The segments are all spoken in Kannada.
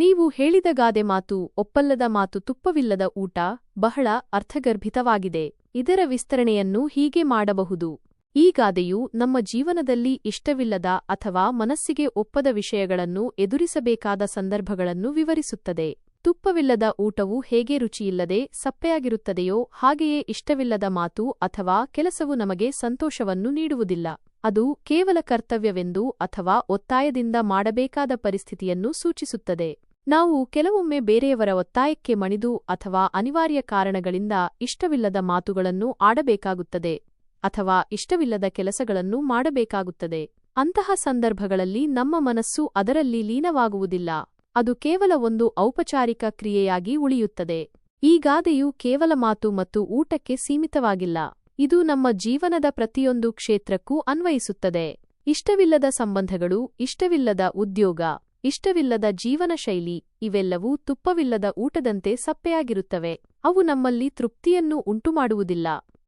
ನೀವು ಹೇಳಿದ ಗಾದೆ ಮಾತು ಒಪ್ಪಲ್ಲದ ಮಾತು ತುಪ್ಪವಿಲ್ಲದ ಊಟ ಬಹಳ ಅರ್ಥಗರ್ಭಿತವಾಗಿದೆ. ಇದರ ವಿಸ್ತರಣೆಯನ್ನು ಹೀಗೆ ಮಾಡಬಹುದು. ಈ ಗಾದೆಯು ನಮ್ಮ ಜೀವನದಲ್ಲಿ ಇಷ್ಟವಿಲ್ಲದ ಅಥವಾ ಮನಸ್ಸಿಗೆ ಒಪ್ಪದ ವಿಷಯಗಳನ್ನು ಎದುರಿಸಬೇಕಾದ ಸಂದರ್ಭಗಳನ್ನು ವಿವರಿಸುತ್ತದೆ. ತುಪ್ಪವಿಲ್ಲದ ಊಟವು ಹೇಗೆ ರುಚಿಯಿಲ್ಲದೆ ಸಪ್ಪೆಯಾಗಿರುತ್ತದೆಯೋ ಹಾಗೆಯೇ ಇಷ್ಟವಿಲ್ಲದ ಮಾತು ಅಥವಾ ಕೆಲಸವು ನಮಗೆ ಸಂತೋಷವನ್ನು ನೀಡುವುದಿಲ್ಲ. ಅದು ಕೇವಲ ಕರ್ತವ್ಯವೆಂದು ಅಥವಾ ಒತ್ತಾಯದಿಂದ ಮಾಡಬೇಕಾದ ಪರಿಸ್ಥಿತಿಯನ್ನು ಸೂಚಿಸುತ್ತದೆ. ನಾವು ಕೆಲವೊಮ್ಮೆ ಬೇರೆಯವರ ಒತ್ತಾಯಕ್ಕೆ ಮಣಿದು ಅಥವಾ ಅನಿವಾರ್ಯ ಕಾರಣಗಳಿಂದ ಇಷ್ಟವಿಲ್ಲದ ಮಾತುಗಳನ್ನು ಆಡಬೇಕಾಗುತ್ತದೆ ಅಥವಾ ಇಷ್ಟವಿಲ್ಲದ ಕೆಲಸಗಳನ್ನು ಮಾಡಬೇಕಾಗುತ್ತದೆ. ಅಂತಹ ಸಂದರ್ಭಗಳಲ್ಲಿ ನಮ್ಮ ಮನಸ್ಸು ಅದರಲ್ಲಿ ಲೀನವಾಗುವುದಿಲ್ಲ. ಅದು ಕೇವಲ ಒಂದು ಔಪಚಾರಿಕ ಕ್ರಿಯೆಯಾಗಿ ಉಳಿಯುತ್ತದೆ. ಈ ಗಾದೆಯು ಕೇವಲ ಮಾತು ಮತ್ತು ಊಟಕ್ಕೆ ಸೀಮಿತವಾಗಿಲ್ಲ. ಇದು ನಮ್ಮ ಜೀವನದ ಪ್ರತಿಯೊಂದು ಕ್ಷೇತ್ರಕ್ಕೂ ಅನ್ವಯಿಸುತ್ತದೆ. ಇಷ್ಟವಿಲ್ಲದ ಸಂಬಂಧಗಳು, ಇಷ್ಟವಿಲ್ಲದ ಉದ್ಯೋಗ ಇಷ್ಟವಿಲ್ಲದ ಜೀವನ ಶೈಲಿ ಇವೆಲ್ಲವೂ ತುಪ್ಪವಿಲ್ಲದ ಊಟದಂತೆ ಸಪ್ಪೆಯಾಗಿರುತ್ತವೆ. ಅವು ನಮ್ಮಲ್ಲಿ ತೃಪ್ತಿಯನ್ನು ಉಂಟುಮಾಡುವುದಿಲ್ಲ.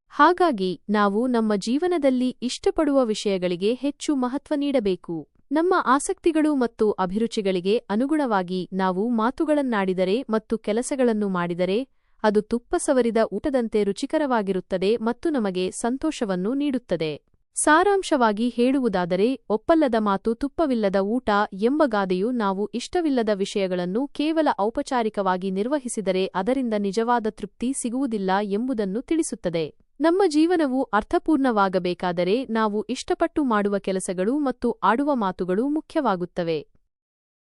ಹಾಗಾಗಿ ನಾವು ನಮ್ಮ ಜೀವನದಲ್ಲಿ ಇಷ್ಟಪಡುವ ವಿಷಯಗಳಿಗೆ ಹೆಚ್ಚು ಮಹತ್ವ ನೀಡಬೇಕು. ನಮ್ಮ ಆಸಕ್ತಿಗಳು ಮತ್ತು ಅಭಿರುಚಿಗಳಿಗೆ ಅನುಗುಣವಾಗಿ ನಾವು ಮಾತುಗಳನ್ನಾಡಿದರೆ ಮತ್ತು ಕೆಲಸಗಳನ್ನು ಮಾಡಿದರೆ, ಅದು ತುಪ್ಪ ಸವರಿದ ಊಟದಂತೆ ರುಚಿಕರವಾಗಿರುತ್ತದೆ ಮತ್ತು ನಮಗೆ ಸಂತೋಷವನ್ನು ನೀಡುತ್ತದೆ. ಸಾರಾಂಶವಾಗಿ ಹೇಳುವುದಾದರೆ, ಒಪ್ಪಲ್ಲದ ಮಾತು ತುಪ್ಪವಿಲ್ಲದ ಊಟ ಎಂಬ ಗಾದೆಯು ನಾವು ಇಷ್ಟವಿಲ್ಲದ ವಿಷಯಗಳನ್ನು ಕೇವಲ ಔಪಚಾರಿಕವಾಗಿ ನಿರ್ವಹಿಸಿದರೆ ಅದರಿಂದ ನಿಜವಾದ ತೃಪ್ತಿ ಸಿಗುವುದಿಲ್ಲ ಎಂಬುದನ್ನು ತಿಳಿಸುತ್ತದೆ. ನಮ್ಮ ಜೀವನವು ಅರ್ಥಪೂರ್ಣವಾಗಬೇಕಾದರೆ ನಾವು ಇಷ್ಟಪಟ್ಟು ಮಾಡುವ ಕೆಲಸಗಳು ಮತ್ತು ಆಡುವ ಮಾತುಗಳು ಮುಖ್ಯವಾಗುತ್ತವೆ.